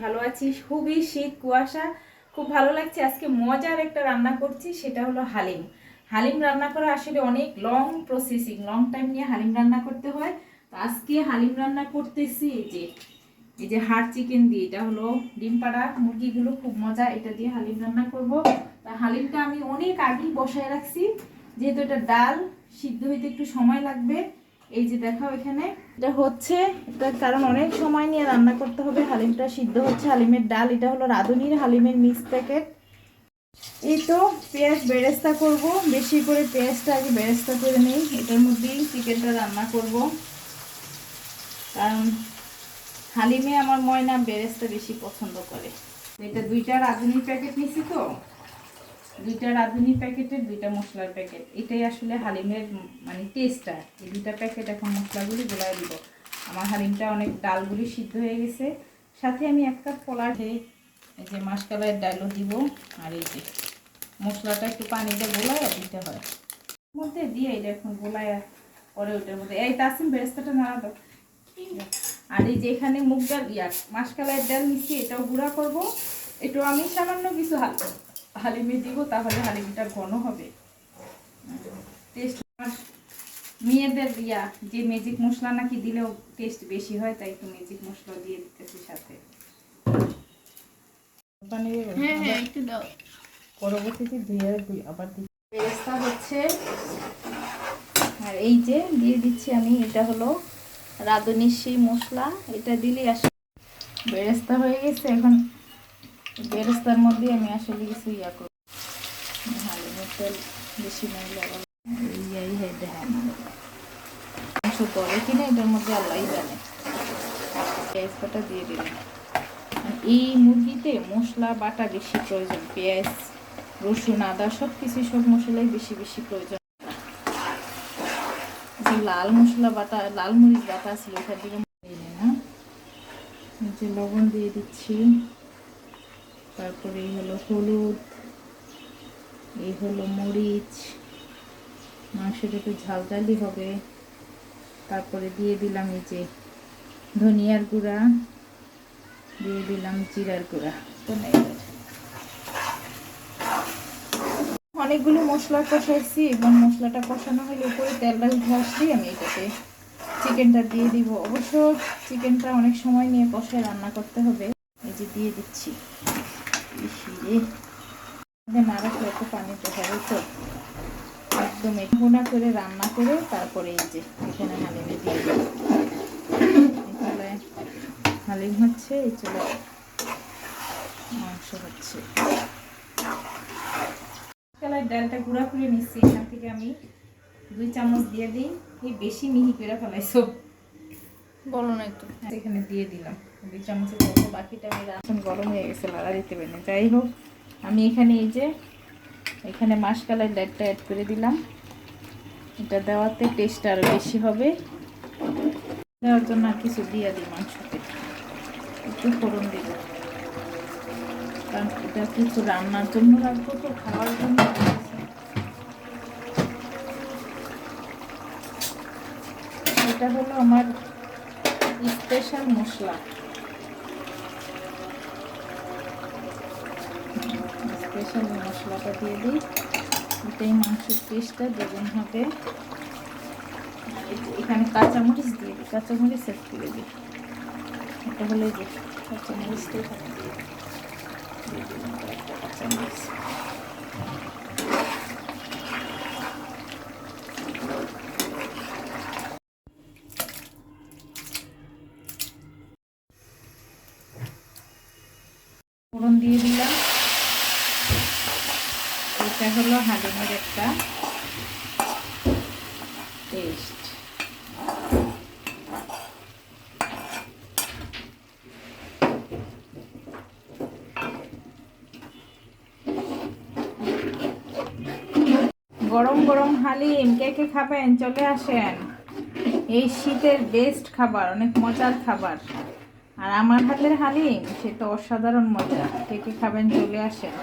ভালো আছি। খুবই শীত, কুয়াশা। খুব ভালো লাগছে। আজকে মজার একটা রান্না করছি, সেটা হলো হালিম। হালিম রান্না করা আসলে অনেক লং প্রসেসিং লং টাইম নিয়ে হালিম রান্না করতে হয়। তো আজকে হালিম রান্না করতেছি এই যে এই যে হাড় চিকেন দিয়ে। এটা হলো ডিম পাড়া, মুরগিগুলো খুব মজা। এটা দিয়ে হালিম রান্না করব। তা হালিমটা আমি অনেক আগেই বসায় রাখছি। যেহেতু এটা ডাল, সিদ্ধ হইতে একটু সময় লাগবে। এই যে দেখাও এখানে। এটা হচ্ছে এটা কারণ অনেক সময় নিয়ে রান্না করতে হবে। হালিমটা সিদ্ধ হচ্ছে হালিমের ডাল। এটা হলো রাঁধুনির হালিমের মিক্স প্যাকেট। এই তো পেঁয়াজ বেরেস্তা করব। বেশি করে পেঁয়াজটা আগে বেরেস্তা করে নিই। এটার মধ্যেই চিকেনটা রান্না করব। কারণ হালিমে আমার ময়না বেরেস্তা বেশি পছন্দ করে। এটা দুইটা রাঁধুনি প্যাকেট নিছি তো। দুইটা রাঁধুনি প্যাকেটের দুইটা মশলার প্যাকেট এটাই আসলে হালিমের মানে টেস্টটা এই দুইটা প্যাকেট এখন মশলাগুলি গোলায় দিব। আমার হালিমটা অনেক ডালগুলি সিদ্ধ হয়ে গেছে। সাথে আমি এক কাপ কলা এই যে মাসকালের ডালও দিব। আর এই যে মশলাটা একটু পানিতে গোলায় দিতে হয়। মধ্যে দিয়ে এটা এখন গোলায় পরে ওইটার মধ্যে এই তাসিম, বেরেস্তাটা নাড়া দাও। আর এই যে এখানে মুগ ডাল ইয়া মাসকালের ডাল মিশিয়ে এটাও গুঁড়া করব। একটু আমি সামান্য কিছু হাল হালিমে দিব তাহলে হালিমটা ঘন হবে। টেস্ট মেয়েদের ইয়া যে ম্যাজিক মশলা নাকি দিলেও টেস্ট বেশি হয় তাই একটু ম্যাজিক মশলা দিয়ে দিতেছি সাথে। হ্যাঁ হ্যাঁ একটু দাও। পরবর্তীতে ধুয়ে আবার দিই। বেরেস্তা হচ্ছে আর এই যে দিয়ে দিচ্ছি আমি এটা হলো রাঁধুনির সেই মশলা। এটা দিলেই আসলে বেরেস্তা হয়ে গেছে এখন বেরেস্তার মধ্যে আমি আসলে কিছু ইয়া তেল বেশি ইয়াই দেখেন মাংস করে এটার মধ্যে আল্লাহ জানে। পেঁয়াজটা দিয়ে দিলাম। এই মুরগিতে মশলা, বাটা বেশি প্রয়োজন, পেঁয়াজ, রসুন, আদা সব সব মশলাই বেশি বেশি প্রয়োজন। লাল মশলা বাটা, লাল মরিচ বাটা ছিল না যে লবণ দিয়ে দিচ্ছি। তারপরে এই হলো হলুদ, এই হলো মরিচ। মাংসটা একটু ঝালঝালি হবে। তারপরে দিয়ে দিলাম এই যে ধনিয়ার গুঁড়া, দিয়ে দিলাম জিরার গুঁড়া। অনেকগুলো মশলা কষাইছি, এবং মশলাটা কষানো হলে উপরে তেলটা উঠে আসলেই আমি এটাতে চিকেনটা দিয়ে দিব। অবশ্য চিকেনটা অনেক সময় নিয়ে কষায় রান্না করতে হবে। এই যে দিয়ে দিচ্ছি। ইসিরে নাড়াতে একটু পানি হবে তো। একদম ভুনা করে রান্না করে তারপরে এই যে এখানে হালিমে দিয়ে দিই হালিম হচ্ছে এই চলে মাংস হচ্ছে। কালার ডালটা গুঁড়া করে নিচ্ছি এখান থেকে আমি দুই চামচ দিয়ে দিই। এই বেশি মিহি করে ফেলাইছো। বলো না একটু। এখানে দিয়ে দিলাম। চামচের মতো বাকিটা আমি রাখন গরম হয়ে গেছে লাড়া দিতে পারি না। যাই হোক, আমি এখানে এই যে, এখানে মাসকালের ডালটা অ্যাড করে দিলাম। এটা দেওয়াতে টেস্ট আরও বেশি হবে। দেওয়ার জন্য আর কিছু দিয়ে দিই মাংসতে। একটু ফোড়ন দিব। কারণ এটা কিছু রান্নার জন্য রাখব তো, খাওয়ার জন্য এটা হলো আমার স্পেশাল মশলা। স্পেশাল মশলাটা দিয়ে দিই। এটাই মাংসের টেস্টটা দ্বিগুণ হবে। এখানে কাঁচামরিচ দিয়ে দিই। কাঁচামরিচ সেট করে দিই। এটা হলো যে দিয়ে দিয়ে কাঁচামরিচ। ফোড়ন দিয়ে দিলাম। এটা হলো হালিমের একটা টেস্ট গরম গরম হালিম, কে কে খাবেন? চলে আসেন। এই শীতের বেস্ট খাবার, অনেক মজার খাবার। আর আমার হাতের হালিম, সে তো অসাধারণ মজা। কে কে খাবেন? চলে আসেন।